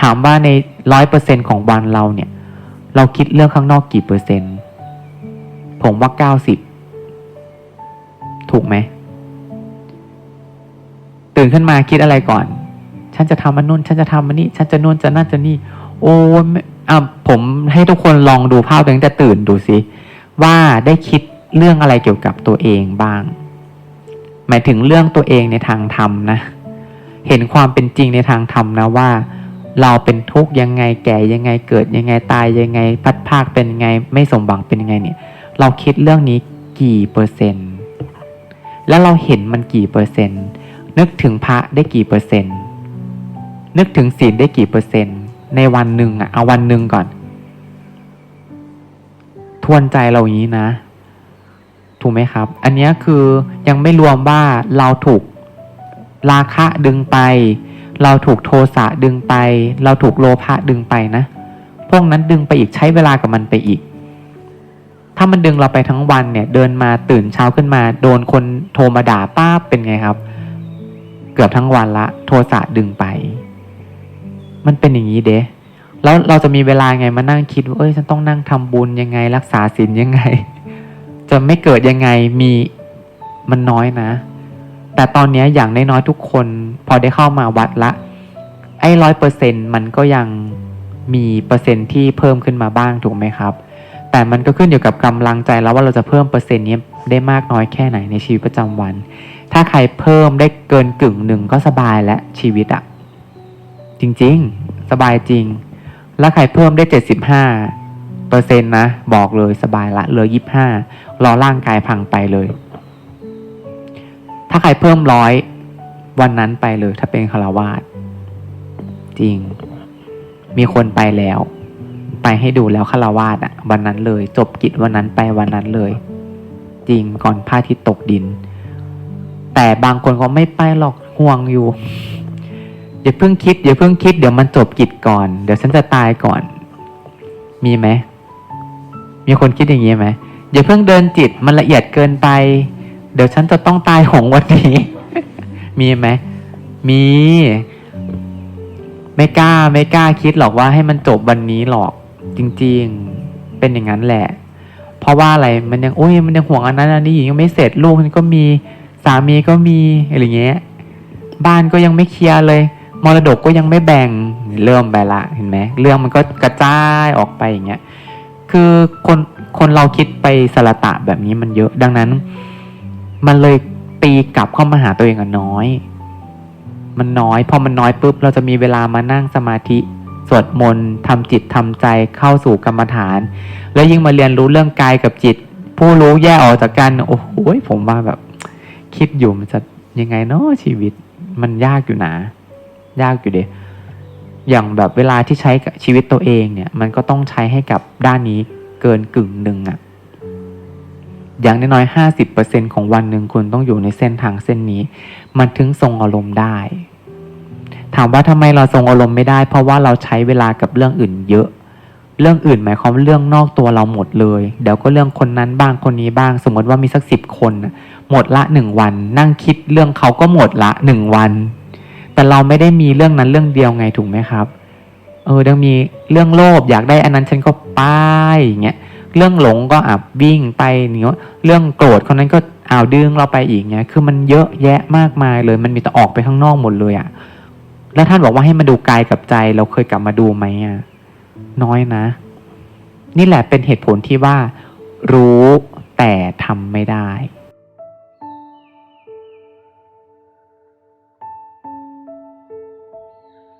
ถามว่าในร้อยเปอร์เซ็นของวันเราเนี่ย เราคิดเรื่องข้างนอกกี่เปอร์เซ็นต์ ผมว่าเก้าสิบถูกไหม ตื่นขึ้นมาคิดอะไรก่อน ฉันจะทำอันนู่น ฉันจะทำอันนี้ฉันจะนู่นจะนั่นจะนี่ โอ้ไม่อะผมให้ทุกคนลองดูภาพตัวเองแต่ตื่นดูสิ ว่าได้คิดเรื่องอะไรเกี่ยวกับตัวเองบ้าง หมายถึงเรื่องตัวเองในทางธรรมนะ เห็นความเป็นจริงในทางธรรมนะว่า เราเป็นทุกข์ยังไงแก่ยังไงเกิดยังไงตายยังไง พัดภาคเป็นยังไง ไม่สมหวังเป็นยังไงเนี่ย เราคิดเรื่องนี้กี่เปอร์เซ็นต์ แล้วเราเห็นมันกี่เปอร์เซ็นต์ นึกถึงพระได้กี่เปอร์เซ็นต์ นึกถึงศีลได้กี่เปอร์เซ็นต์ ในวันหนึ่งอะเอาวันหนึ่งก่อน ทวนใจเราอย่างนี้นะ ถูกไหมครับ อันนี้คือยังไม่รวมว่าเราถูกราคะดึงไป เราถูกโทสะดึงไป เราถูกโลภะดึงไปนะ พวกนั้นดึงไปอีกใช้เวลากับมันไปอีก ถ้ามันดึงเราไปทั้งวันเนี่ย เดินมาตื่นเช้าขึ้นมา โดนคนโทรมาด่าป้าเป็นไงครับ เกือบทั้งวันละ โทสะดึงไป มันเป็นอย่างนี้เด้แล้วเราจะมีเวลาไงมานั่งคิดว่าเอ้ยฉันต้องนั่งทำบุญยังไง รักษาศีลยังไง จะไม่เกิดยังไงมีมันน้อยนะ แต่ตอนนี้อย่างน้อยๆทุกคน พอได้เข้ามาวัดละ ไอ้ร้อยเปอร์เซ็นมันก็ยังมีเปอร์เซ็นต์ที่เพิ่มขึ้นมาบ้างถูกไหมครับ แต่มันก็ขึ้นอยู่กับกำลังใจแล้วว่าเราจะเพิ่มเปอร์เซ็นต์นี้ได้มากน้อยแค่ไหนในชีวิตประจำวัน ถ้าใครเพิ่มได้เกินกึ่งหนึ่งก็สบายและชีวิตอะจริงๆ สบายจริง แล้วใครเพิ่มได้เจ็ดสิบห้าเปอร์เซ็นต์นะ บอกเลยสบายละเหลือยี่ห้ารอร่างกายพังไปเลย ถ้าใครเพิ่มร้อย วันนั้นไปเลยถ้าเป็นคารวาสจริง มีคนไปแล้ว ไปให้ดูแล้วคารวาสอะวันนั้นเลย จบกิจวันนั้นไปวันนั้นเลย จริงก่อนพระอาทิตย์ตกดิน แต่บางคนก็ไม่ไปหรอกห่วงอยู่อย่าเพิ่งคิดอย่าเพิ่งคิดเดี๋ยวมันจบกิจก่อน เดี๋ยวฉันจะตายก่อน มีไหมมีคนคิดอย่างนี้ไหมอย่าเพิ่งเดินจิตมันละเอียดเกินไป เดี๋ยวฉันจะต้องตายของวันนี้ มีไหมมี ไม่กล้าไม่กล้าคิดหรอกว่าให้มันจบวันนี้หรอก จริง ๆ เป็นอย่างนั้นแหละ เพราะว่าอะไรมันยังโอ้ยมันยังห่วงอันนั้นอันนี้ยังไม่เสร็จลูกมันก็มีสามีก็มีอะไรเงี้ย บ้านก็ยังไม่เคลียร์เลย มรดกก็ยังไม่แบ่งเริ่มไปละเห็นไหมเรื่องมันก็กระจายออกไปอย่างเงี้ยคือคนคนเราคิดไปสละตะแบบนี้มันเยอะ ดังนั้น มันเลย ตีกลับเข้ามาหาตัวเองอะน้อย มันน้อยพอมันน้อยปุ๊บเราจะมีเวลามานั่งสมาธิสวดมนต์ทำจิตทำใจเข้าสู่กรรมฐาน แล้วยิ่งมาเรียนรู้เรื่องกายกับจิต ผู้รู้แยกออกจากกันโอ้โหผมว่าแบบ คิดอยู่มันจะยังไงเนาะชีวิต มันยากอยู่นะยากอยู่เดะอย่างแบบเวลาที่ใช้กับชีวิตตัวเองเนี่ย มันก็ต้องใช้ให้กับด้านนี้เกินกึ่งหนึ่งอะ อย่างน้อยๆห้าสิบเปอร์เซ็นของวันหนึ่งคุณต้องอยู่ในเส้นทางเส้นนี้ มันถึงทรงอารมณ์ได้ ถามว่าทำไมเราทรงอารมณ์ไม่ได้ เพราะว่าเราใช้เวลากับเรื่องอื่นเยอะ เรื่องอื่นหมายความว่าเรื่องนอกตัวเราหมดเลย เดี๋ยวก็เรื่องคนนั้นบ้างคนนี้บ้าง สมมติว่ามีสักสิบคน หมดละหนึ่งวัน นั่งคิดเรื่องเขาก็หมดละหนึ่งวัน แต่เราไม่ได้มีเรื่องนั้นเรื่องเดียวไงถูกไหมครับ เออยังมีเรื่องโลภอยากได้อันนั้นฉันก็ไปอย่างเงี้ย เรื่องหลงก็อับวิ่งไปเนี้ยเรื่องโกรธคนนั้นก็อ้าวดึงเราไปอีกเงี้ยคือมันเยอะแยะมากมายเลย มันมีแต่ออกไปข้างนอกหมดเลยอะ่ะแล้วท่านบอกว่าให้มาดูกายกับใจ เราเคยกลับมาดูไหมอะ่ะน้อยนะ นี่แหละเป็นเหตุผลที่ว่า รู้แต่ทำไม่ได้